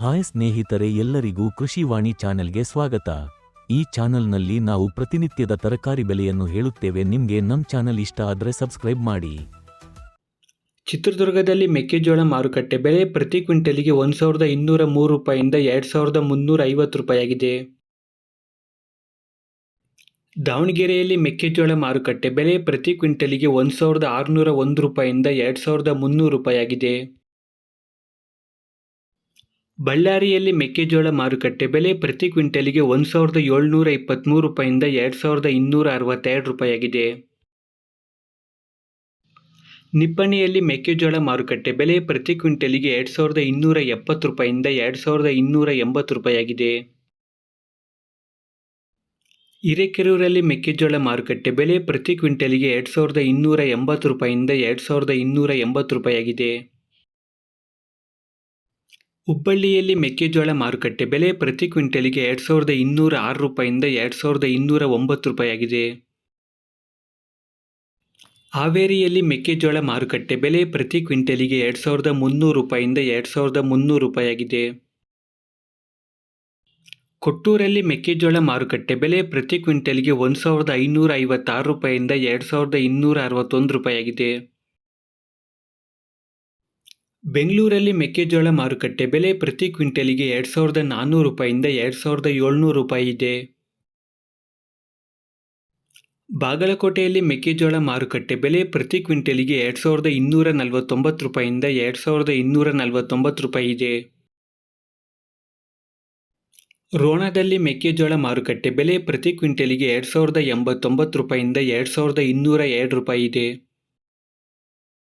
Hi ಸ್ನೇಹಿತರೆ ಎಲ್ಲರಿಗೂ ಕೃಷಿವಾಣಿ ಚಾನೆಲ್ಗೆ ಸ್ವಾಗತ. ಈ ಚಾನೆಲ್ನಲ್ಲಿ ನಾವು ಪ್ರತಿನಿತ್ಯದ ತರಕಾರಿ ಬೆಲೆಯನ್ನು ಹೇಳುತ್ತೇವೆ. ನಿಮಗೆ ನಮ್ಮ ಚಾನೆಲ್ ಇಷ್ಟ ಆದರೆ ಸಬ್ಸ್ಕ್ರೈಬ್ ಮಾಡಿ. ಚಿತ್ರದುರ್ಗದಲ್ಲಿ ಮೆಕ್ಕೆಜೋಳ ಮಾರುಕಟ್ಟೆ ಬೆಲೆ ಪ್ರತಿ ಕ್ವಿಂಟಲಿಗೆ ಒಂದು ಸಾವಿರದ ಇನ್ನೂರ ಮೂರು ರೂಪಾಯಿಂದ ಎರಡು ಸಾವಿರದ ಮುನ್ನೂರ ಐವತ್ತು ರೂಪಾಯಿಯಾಗಿದೆ. ದಾವಣಗೆರೆಯಲ್ಲಿ ಮೆಕ್ಕೆಜೋಳ ಮಾರುಕಟ್ಟೆ ಬೆಲೆ ಪ್ರತಿ ಕ್ವಿಂಟಲಿಗೆ ಒಂದು ಸಾವಿರದ ಆರುನೂರ ಒಂದು ರೂಪಾಯಿಂದ ಎರಡು ಸಾವಿರದ ಮುನ್ನೂರು ರೂಪಾಯಿಯಾಗಿದೆ. ಬಳ್ಳಾರಿಯಲ್ಲಿ ಮೆಕ್ಕೆಜೋಳ ಮಾರುಕಟ್ಟೆ ಬೆಲೆ ಪ್ರತಿ ಕ್ವಿಂಟಲಿಗೆ ಒಂದು ಸಾವಿರದ ಏಳ್ನೂರ ಇಪ್ಪತ್ತ್ಮೂರು ರೂಪಾಯಿಂದ ಎರಡು ಸಾವಿರದ ಇನ್ನೂರ ಅರವತ್ತೆರಡು ರೂಪಾಯಿಯಾಗಿದೆ. ನಿಪ್ಪಣಿಯಲ್ಲಿ ಮೆಕ್ಕೆಜೋಳ ಮಾರುಕಟ್ಟೆ ಬೆಲೆ ಪ್ರತಿ ಕ್ವಿಂಟಲಿಗೆ ಎರಡು ಸಾವಿರದ ಇನ್ನೂರ ಎಪ್ಪತ್ತು ರೂಪಾಯಿಂದ ಎರಡು ಸಾವಿರದ ಇನ್ನೂರ ಎಂಬತ್ತು ರೂಪಾಯಿಯಾಗಿದೆ. ಹಿರೇಕೆರೂರಲ್ಲಿ ಮೆಕ್ಕೆಜೋಳ ಮಾರುಕಟ್ಟೆ ಬೆಲೆ ಪ್ರತಿ ಕ್ವಿಂಟಲಿಗೆ ಎರಡು ಸಾವಿರದ ಇನ್ನೂರ ಎಂಬತ್ತು ರೂಪಾಯಿಂದ ಎರಡು ಸಾವಿರದ ಇನ್ನೂರ ಎಂಬತ್ತು ರೂಪಾಯಿಯಾಗಿದೆ. ಹುಬ್ಬಳ್ಳಿಯಲ್ಲಿ ಮೆಕ್ಕೆಜೋಳ ಮಾರುಕಟ್ಟೆ ಬೆಲೆ ಪ್ರತಿ ಕ್ವಿಂಟಲಿಗೆ ಎರಡು ಸಾವಿರದ ಇನ್ನೂರ ಆರು ರೂಪಾಯಿಂದ ಎರಡು ಸಾವಿರದ ಇನ್ನೂರ ಒಂಬತ್ತು ರೂಪಾಯಿಯಾಗಿದೆ. ಹಾವೇರಿಯಲ್ಲಿ ಮೆಕ್ಕೆಜೋಳ ಮಾರುಕಟ್ಟೆ ಬೆಲೆ ಪ್ರತಿ ಕ್ವಿಂಟಲಿಗೆ ಎರಡು ಸಾವಿರದ ಮುನ್ನೂರು ರೂಪಾಯಿಂದ ಎರಡು ಸಾವಿರದ ಮುನ್ನೂರು ರೂಪಾಯಿಯಾಗಿದೆ. ಕೊಟ್ಟೂರಲ್ಲಿ ಮೆಕ್ಕೆಜೋಳ ಮಾರುಕಟ್ಟೆ ಬೆಲೆ ಪ್ರತಿ ಕ್ವಿಂಟಲ್ಗೆ ಒಂದು ಸಾವಿರದ ಐನೂರ ಐವತ್ತಾರು ರೂಪಾಯಿಂದ ಎರಡು ಸಾವಿರದ ಇನ್ನೂರ ಅರವತ್ತೊಂದು ರೂಪಾಯಿಯಾಗಿದೆ. ಬೆಂಗಳೂರಲ್ಲಿ ಮೆಕ್ಕೆಜೋಳ ಮಾರುಕಟ್ಟೆ ಬೆಲೆ ಪ್ರತಿ ಕ್ವಿಂಟಲಿಗೆ ಎರಡು ಸಾವಿರದ ನಾನ್ನೂರು ರೂಪಾಯಿಂದ ಎರಡು ಸಾವಿರದ ಏಳ್ನೂರು ರೂಪಾಯಿ ಇದೆ. ಬಾಗಲಕೋಟೆಯಲ್ಲಿ ಮೆಕ್ಕೆಜೋಳ ಮಾರುಕಟ್ಟೆ ಬೆಲೆ ಪ್ರತಿ ಕ್ವಿಂಟಲಿಗೆ ಎರಡು ಸಾವಿರದ ಇನ್ನೂರ ನಲವತ್ತೊಂಬತ್ತು ರೂಪಾಯಿಂದ ಎರಡು ಸಾವಿರದ ಇನ್ನೂರ ನಲವತ್ತೊಂಬತ್ತು ರೂಪಾಯಿ ಇದೆ. ರೋಣದಲ್ಲಿ ಮೆಕ್ಕೆಜೋಳ ಮಾರುಕಟ್ಟೆ ಬೆಲೆ ಪ್ರತಿ ಕ್ವಿಂಟಲಿಗೆ ಎರಡು ಸಾವಿರದ ಎಂಬತ್ತೊಂಬತ್ತು ರೂಪಾಯಿಂದ ಎರಡು ಸಾವಿರದ ಇನ್ನೂರ ಎರಡು ರೂಪಾಯಿ ಇದೆ.